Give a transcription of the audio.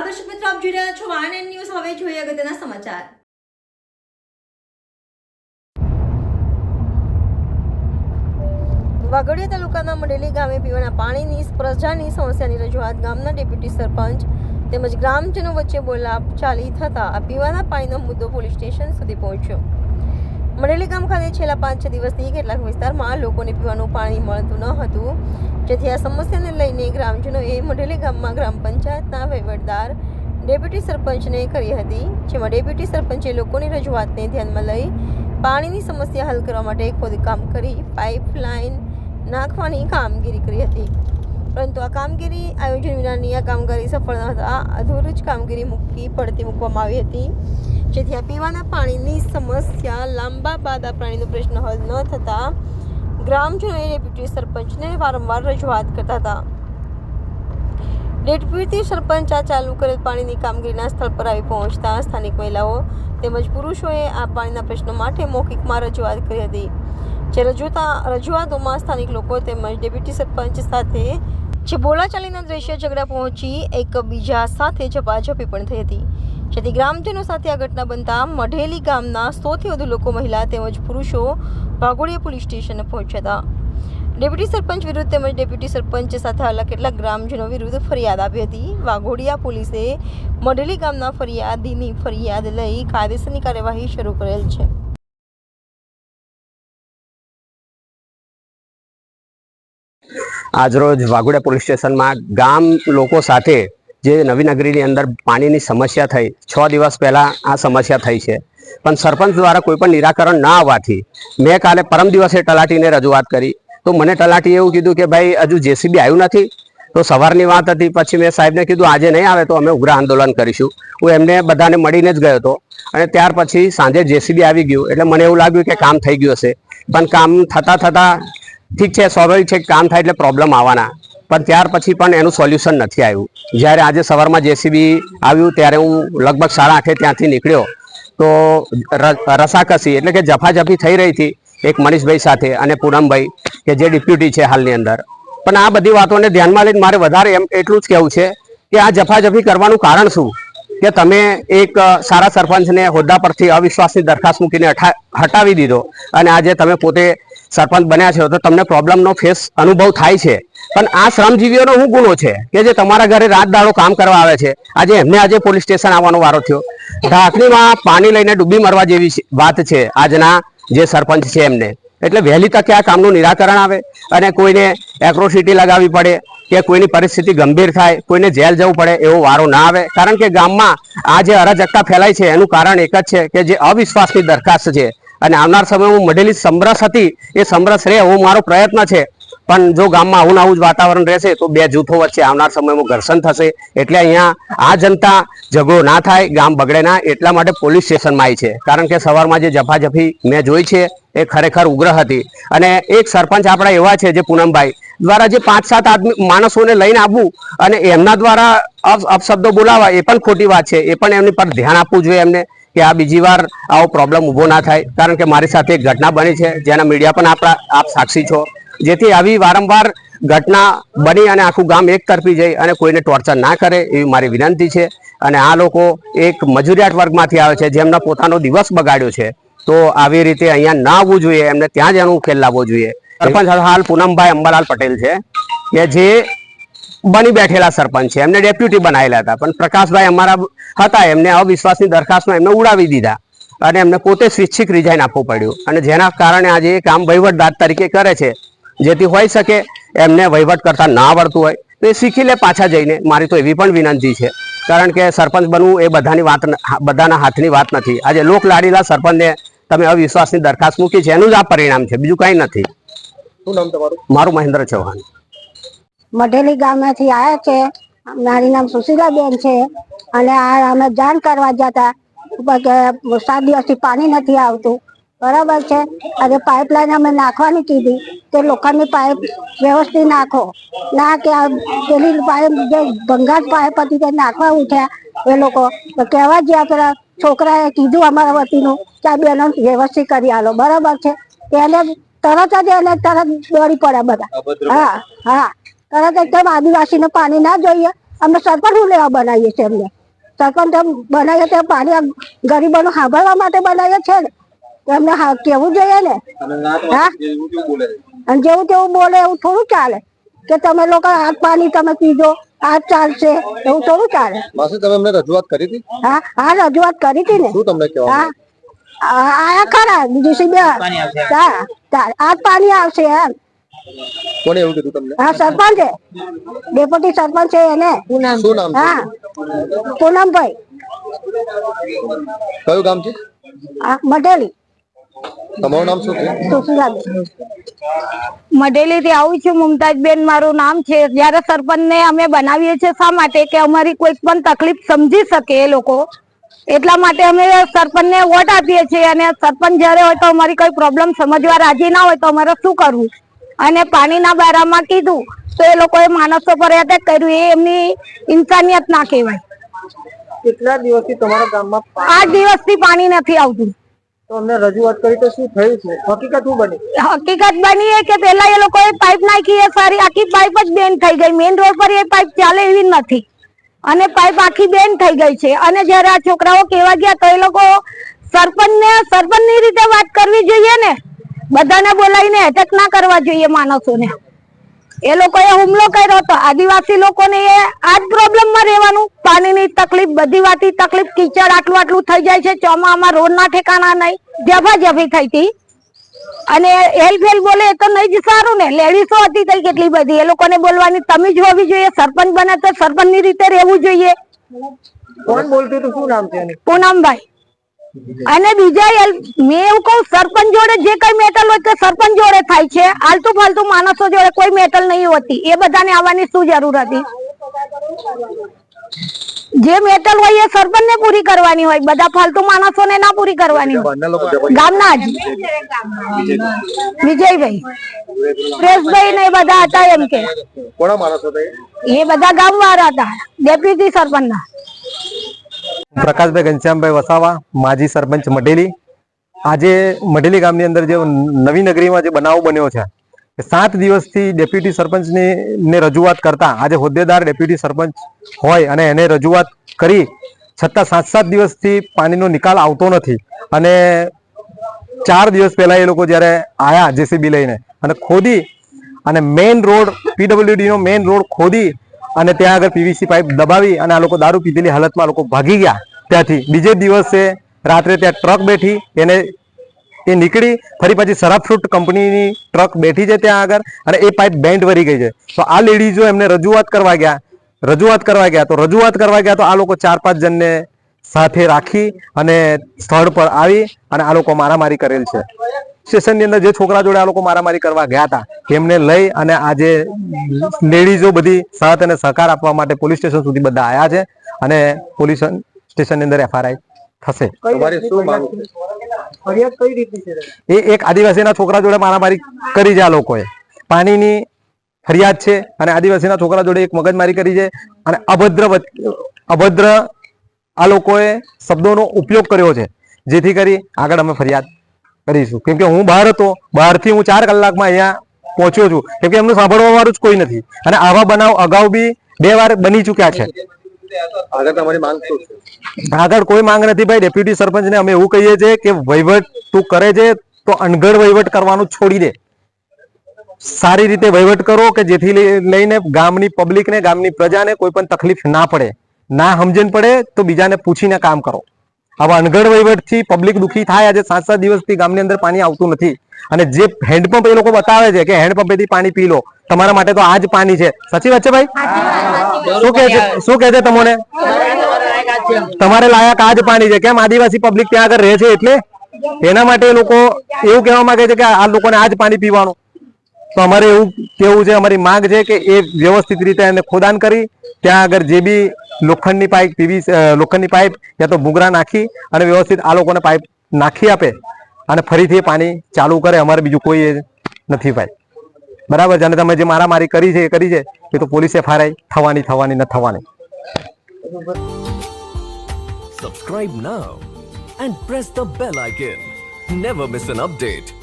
નમસ્કાર દર્શક મિત્રો, આપ જોઈ રહ્યા છો વાન ન્યૂઝ. હવે જોઈએ અગત્યના સમાચાર. વાઘોડિયા તાલુકાના મડેલી ગામે પીવાના પાણીની પ્રજાની સમસ્યાની રજૂઆત ગામના ડેપ્યુટી સરપંચ તેમજ ગ્રામજનો વચ્ચે બોલાપ ચાલી થતા આ પીવાના પાણીનો મુદ્દો પોલીસ સ્ટેશન સુધી પહોંચ્યો. મડેલી ગામ ખાતે છેલ્લા પાંચ છ દિવસથી કેટલાક વિસ્તારમાં લોકોને પીવાનું પાણી મળતું ન હતું. જેથી આ સમસ્યાને લઈને ગ્રામજનોએ મઢેલી ગામમાં ગ્રામ પંચાયતના વહીવટદાર, ડેપ્યુટી સરપંચને કરી હતી, જેમાં ડેપ્યુટી સરપંચે લોકોની રજૂઆતને ધ્યાનમાં લઈ પાણીની સમસ્યા હલ કરવા માટે ખોદકામ કરી પાઇપલાઇન નાખવાની કામગીરી કરી હતી. પરંતુ આ કામગીરી આયોજન વિનાની આ કામગીરી સફળ ન થતા અધૂરું જ કામગીરી મૂકી પડતી મૂકવામાં આવી હતી. જેથી આ પીવાના પાણીની સમસ્યા લાંબા બાદ આ પાણીનો પ્રશ્ન હલ ન થતાં ગ્રામજનોએ ડેપ્યુટી સરપંચને વારંવાર રજૂઆત કરતા હતા. ડેપ્યુટી સરપંચ આ ચાલુ કરેલ પાણીની કામગીરીના સ્થળ પર આવી પહોંચતા સ્થાનિક મહિલાઓ તેમજ પુરુષોએ આ પાણીના પ્રશ્નો માટે મૌખિકમાં રજૂઆત કરી હતી. જે રજૂતા રજૂઆતોમાં સ્થાનિક લોકો તેમજ ડેપ્યુટી સરપંચ સાથે જે બોલાચાલીના દ્રશ્ય ઝઘડા પહોંચી એકબીજા સાથે ઝપાઝપી પણ થઈ હતી. જેથી ગ્રામજનો સાથે આ ઘટના બનતા મઢેલી ગામના સોથી વધુ લોકો મહિલા તેમજ પુરુષો વાઘોડિયા પોલીસ સ્ટેશને પહોંચ્યા હતા. ડેપ્યુટી સરપંચ વિરુદ્ધ તેમજ ડેપ્યુટી સરપંચ સાથે આવેલા કેટલાક ગ્રામજનો વિરુદ્ધ ફરિયાદ આપી હતી. વાઘોડિયા પોલીસે મઢેલી ગામના ફરિયાદીની ફરિયાદ લઈ કાયદેસરની કાર્યવાહી શરૂ કરેલ છે. આજરોજ વાઘોડિયા પોલીસ સ્ટેશનમાં ગામ લોકો સાથે જે નવીનગરીની અંદર પાણીની સમસ્યા થઈ, છ દિવસ પહેલાં આ સમસ્યા થઈ છે. પણ સરપંચ દ્વારા કોઈ પણ નિરાકરણ ના આવવાથી મેં કાલે પરમ દિવસે તલાટીને રજૂઆત કરી. તો મને તલાટીએ એવું કીધું કે ભાઈ, હજુ જેસીબી આવ્યું નથી. તો સવારની વાત હતી, પછી મેં સાહેબને કીધું, આજે નહીં આવે તો અમે ઉગ્ર આંદોલન કરીશું. હું એમને બધાને મળીને જ ગયો હતો. અને ત્યાર પછી સાંજે જેસીબી આવી ગયું. એટલે મને એવું લાગ્યું કે કામ થઈ ગયું હશે. પણ કામ થતાં થતાં ઠીક છે, સ્વાભાવિક છે કામ થાય એટલે પ્રોબ્લેમ આવવાના. પણ ત્યાર પછી પણ એનું સોલ્યુશન નથી આવ્યું. જ્યારે આજે સવારમાં જેસીબી આવ્યું, ત્યારે હું લગભગ સાડા આઠે ત્યાંથી નીકળ્યો. તો રસાકસી એટલે કે જફાજફી થઈ રહી હતી એક મનીષભાઈ સાથે અને પૂનમભાઈ, કે જે ડેપ્યુટી છે હાલની અંદર. પણ આ બધી વાતોને ધ્યાનમાં લઈને મારે વધારે એમ, એટલું જ કહેવું છે કે આ જફાજફી કરવાનું કારણ શું? કે તમે એક સારા સરપંચને હોદ્દા પરથી અવિશ્વાસની દરખાસ્ત મૂકીને હટાવી દીધો. અને આજે તમે પોતે સરપંચ બન્યા છો, તો તમને પ્રોબ્લેમનો ફેસ અનુભવ થાય છે. પણ આ શ્રમજીવીઓનો શું ગુનો છે કે જે તમારા ઘરે રાત દાડો કામ કરવા આવે છે? આજે એમને આજે પોલીસ સ્ટેશન આવવાનો વારો થયો. ઢાંકણીમાં પાણી લઈને ડૂબી મરવા જેવી વાત છે આજના જે સરપંચ છે એમને. એટલે વહેલી તકે આ કામનું નિરાકરણ આવે અને કોઈને એક્રોસિટી લગાવવી પડે કે કોઈની પરિસ્થિતિ ગંભીર થાય, કોઈને જેલ જવું પડે એવો વારો ના આવે. કારણ કે ગામમાં આ જે અરાજકતા ફેલાય છે, એનું કારણ એક જ છે કે જે અવિશ્વાસની દરખાસ્ત છે અને આવનાર સમયમાં મળેલી સમરસ હતી, એ સમરસ રહે એવો મારો પ્રયત્ન છે. પણ જો ગામમાં આવું આવું જ વાતાવરણ રહેશે, તો બે જૂથો વચ્ચે આવનાર સમયમાં ઘર્ષણ થશે. એટલે અહીંયા આ જનતા ઝઘડો ના થાય, ગામ બગડે ના, એટલા માટે પોલીસ સ્ટેશનમાં આવી છે. કારણ કે સવારમાં જે જફાજફી મેં જોઈ છે, એ ખરેખર ઉગ્ર હતી. અને એક સરપંચ આપણા એવા છે, જે પૂનમભાઈ, દ્વારા જે પાંચ સાત આદમી માણસોને લઈને આવવું અને એમના દ્વારા અપ- અપશબ્દો બોલાવા, એ પણ ખોટી વાત છે. એ પણ એમની પર ધ્યાન આપવું જોઈએ એમને. કે આ બીજી વાર આવો પ્રોબ્લેમ ઊભો ના થાય. કારણ કે મારી સાથે એક ઘટના બની છે, જેના મીડિયા પણ આપણા આપ સાક્ષી છો. જેથી આવી વારંવાર ઘટના બની અને આખું ગામ એક તરફી જઈ અને કોઈને ટોર્ચર ના કરે એવી મારી વિનંતી છે. અને આ લોકો એક મજૂરિયાત વર્ગમાંથી આવે છે જેમનો પોતાનો દિવસ બગાડ્યો છે. તો આવી રીતે અહીંયા ના આવવું જોઈએ, એમને ત્યાં જ એનો ઉકેલ લાવવો જોઈએ. સરપંચ હાલ પૂનમભાઈ અંબાલાલ પટેલ છે, કે જે બની બેઠેલા સરપંચ છે. એમને ડેપ્યુટી બનાવેલા હતા. પણ પ્રકાશભાઈ અમારા હતા. એમને અવિશ્વાસની દરખાસ્તમાં એમને ઉડાવી દીધા અને એમને પોતે સ્વૈચ્છિક રિઝાઇન આપવું પડ્યું. અને જેના કારણે આજે એ કામ વહીવટદાર તરીકે કરે છે. જેથી હોઈ શકે એમને વહીવટ કરતા ના આવડતું હોય. તો એ શીખી લે પાછા જઈને. મારી તો એવી પણ વિનંતી છે. કારણ કે સરપંચ બનવું એ બધાની વાત બધાના હાથની વાત નથી. આજે લોક લાડીલા સરપંચને તમે અવિશ્વાસની દરખાસ્ત મૂકી છે. એનું જ આ પરિણામ છે. બીજું કાંઈ નથી. શું નામ તમારું? મારું મહેન્દ્ર ચૌહાણ. મઢેલી ગામેથી આવ્યા છે. મારી નામ સુશીલાબેન છે. અને આ અમે જાણ કરવા જતા કે સાત દિવસથી પાણી નથી આવતું. બરાબર છે? આજે પાઇપલાઇન અમે નાખવાની કીધી તે લોખંડની પાઇપ વ્યવસ્થિત નાખો. ના કે આ પેલી પાઇપ જે ભંગાર પાઇપ હતી તે નાખવા ઉઠ્યા એ લોકો. કહેવા જ્યાં પેલા છોકરાએ કીધું અમારા વતીનું કે આ બેનો વ્યવસ્થિત કરી આલો. બરાબર છે? એને તરત જ એને તરત દોડી પડ્યા બધા. હા હા. તરત એકદમ આદિવાસીને પાણી ના જોઈએ. અમે સરપંચ હું લેવા બનાવીએ છીએ એમને. સરપંચ એમ બનાવીએ તે પાણી ગરીબોનું સાંભળવા માટે બનાવીએ છે ને એમને કેવું જોઈએ ને? હા? અને જેવું તેવું બોલે એવું થોડું ચાલે. કે તમે લોકો આ પાણી તમે પીજો આ ચાલશે એવું થોડું ચાલે. માસી તમે એમને રજૂઆત કરી હતી? હા હા રજૂઆત કરી હતી ને. શું તમને કહેવા હા. આ- આયા ખરા બીજું શું બે હા આ પાણી આવશે એમ. કોને એવું કીધું તમને? હા સરપંચ. ડેપ્યુટી સરપંચ છે એને. શું નામ હા. પૂનમભાઈ. કયું ગામ છે? આ મઢેલી. તમારું નામ શું છે? સુશીલાબેન. મઢેલી થી આવું છું મુમતાજબેન મારું નામ છે. જયારે સરપંચ ને અમે બનાવીએ છીએ શા માટે? કે અમારી કોઈ પણ તકલીફ સમજી શકે એ લોકો. એટલા માટે અમે સરપંચ ને વોટ આપીએ છીએ. અને સરપંચ જયારે હોય તો અમારી કોઈ પ્રોબ્લેમ સમજવા રાજી ના હોય તો અમારે શું કરવું? અને પાણીના બારામાં કીધું તો એ લોકોએ માણસો પર એટેક કર્યું એ એમની ઇન્સાનિયત ના કહેવાય. કેટલા દિવસથી તમારા ગામમાં આઠ દિવસથી પાણી નથી આવતું. તો અમને રજૂઆત કરી તો શું થયું છે? હકીકત શું બની? હકીકત બની એ કે પેલા એ લોકોએ પાઇપ નાખી એ સારી આખી પાઇપ જ બેન થઈ ગઈ. મેઇન રોડ પર એ પાઇપ ચાલે એવી નથી. અને પાઇપ આખી બેન થઈ ગઈ છે. અને જ્યારે આ છોકરાઓ કેવા ગયા તો એ લોકો સરપંચ ને સરપંચની રીતે વાત કરવી જોઈએ ને? બધાને બોલાવીને એટેક ના કરવા જોઈએ માણસોને. એ લોકોએ હુમલો કર્યો હતો. આદિવાસી લોકોને એ આ જ પ્રોબ્લેમમાં રહેવાનું. પાણીની તકલીફ બધી વાતી તકલીફ કીચડ આટલું આટલું થઈ જાય છે. ચોમામાં રોડ ના ઠેકાણા નહીં. જફા જફી થઈ હતી. અને હેલ ફેલ બોલે એ તો નહીં જ સારું ને. લેડીસો હતી તઈ કેટલી બધી. એ લોકોને બોલવાની તમીજ હોવી જોઈએ. સરપંચ બને તો સરપંચની રીતે રહેવું જોઈએ. કોણ બોલતું શું નામ છે પૂનમભાઈ. અને બીજા મેં એવું કહું સરપંચ જોડે જે કઈ મેટલ હોય તે સરપંચ જોડે થાય છે. આલતુ ફાલતુ માણસો જોડે કોઈ મેટલ નહીં હોતી. એ બધાને આવવાની શું જરૂર હતી? જે મેટલ હોય એ સરપંચ ને પૂરી કરવાની હોય. બધા ફાલતુ માણસો ને ના પૂરી કરવાની હોય. ગામના જ. વિજયભાઈ. પ્રેસભાઈ ને એ બધા હતા એમ કે? એ? બધા ગામ વાળા હતા. ડેપ્યુટી સરપંચ ના પ્રકાશભાઈ ઘનશ્યામભાઈ વસાવા, માજી સરપંચ મઢેલી. આજે મઢેલી ગામની અંદર જે નવી નગરીમાં જે બનાવ બન્યો છે સાત દિવસથી ડેપ્યુટી સરપંચની ને રજૂઆત કરતા આજે હોદ્દેદાર ડેપ્યુટી સરપંચ હોય અને એને રજૂઆત કરી, છતાં સાત સાત દિવસથી પાણીનો નિકાલ આવતો નથી. અને ચાર દિવસ પહેલા એ લોકો જ્યારે આયા જેસીબી લઈને અને ખોદી, અને મેઇન રોડ પીડબ્લ્યુડીનો મેઇન રોડ ખોદી અને ત્યાં આગળ પીવીસી પાઇપ દબાવી અને આ લોકો દારૂ પીધેલી હાલતમાં લોકો ભાગી ગયા. ત્યાંથી બીજે દિવસે રાત્રે ત્યાં ટ્રક બેઠી, એને એ નીકળી, ફરી પછી શરાબ ફ્રૂટ કંપનીની ટ્રક બેઠી છે ત્યાં આગળ અને એ પાઇપ બેન્ડ વરી ગઈ છે. તો આ લેડીઝો એમને રજૂઆત કરવા ગયા, રજૂઆત કરવા ગયા, તો રજૂઆત કરવા ગયા તો આ લોકો ચાર પાંચ જણને સાથે રાખી અને સ્થળ પર આવી અને આ લોકો મારામારી કરેલ છે. સ્ટેશનની અંદર જે છોકરા જોડે આ લોકો મારામારી કરવા ગયા હતા એમને લઈ અને આજે લેડીઝો બધી સાથ અને સહકાર આપવા માટે પોલીસ સ્ટેશન સુધી બધા આવ્યા છે અને પોલીસ સ્ટેશનની અંદર એફઆરઆઈ થશે. કઈ તમારી રીતની શું માંગ? ફરિયાદ- ફરિયાદ કઈ રીતની છે? એ એક આદિવાસીના છોકરા જોડે મારામારી કરી છે આ લોકોએ. પાણીની ફરિયાદ છે અને આદિવાસીના છોકરા જોડે એક મગજમારી કરી છે અને અભદ્ર અભદ્ર આ લોકોએ શબ્દોનો ઉપયોગ કર્યો છે. જેથી કરી આગળ અમે ફરિયાદ કરીશું. કેમ કે હું બહાર હતો બહારથી હું ચાર કલાકમાં અહીંયા પહોંચ્યો છું. કેમ કે એમનું સાંભળવા વાળું જ કોઈ નથી. અને આવા બનાવ અગાઉ બી બે વાર બની ચૂક્યા છે. આગળ તમારી માંગ શું છે? આગળ કોઈ માંગ નથી ભાઈ. ડેપ્યુટી સરપંચને અમે એવું કહીએ છીએ કે વહીવટ તું કરે છે તો અણઘડ વહીવટ કરવાનું છોડી દે. સારી રીતે વહીવટ કરો કે જેથી લઈને ગામની પબ્લિકને ગામની પ્રજાને કોઈ પણ તકલીફ ના પડે. ના સમજણ પડે તો બીજાને પૂછીને કામ કરો. આવા અનગઢ વહીવટથી પબ્લિક દુખી થાય આજે સાત સાત દિવસથી ગામની અંદર પાણી આવતું નથી. અને જે હેન્ડપંપ એ લોકો બતાવે છે કે હેન્ડપંપેથી પાણી પી લો. તમારા માટે તો આ જ પાણી છે. સાચી વાત છે ભાઈ? શું કે છે? શું કે છે તમને? તમારે લાયક આ જ પાણી છે. કેમ? આદિવાસી પબ્લિક ત્યાં આગળ રહે છે એટલે? એના માટે લોકો એવું કહેવા માંગે છે કે આ લોકોને આ જ પાણી પીવાનું. તો અમારે એવું કેવું છે, અમારી માંગ છે કે એ વ્યવસ્થિત રીતે એને ખોદાણ કરી, ત્યાં આગળ જે બી લોખંડની પાઇપ, પીવી લોખંડની પાઇપ યા તો ભૂંગરા નાખી અને વ્યવસ્થિત આ લોકોને પાઇપ નાખી આપે અને ફરીથી પાણી ચાલુ કરે, અમારે બીજું કોઈ નથી ભાઈ. બરાબર છે? અને તમે જે મારામારી કરી છે, એ કરી છે, એ તો પોલીસ એફઆરઆઈ થવાની થવાની ન થવાની. Subscribe now and press the bell icon never miss an update.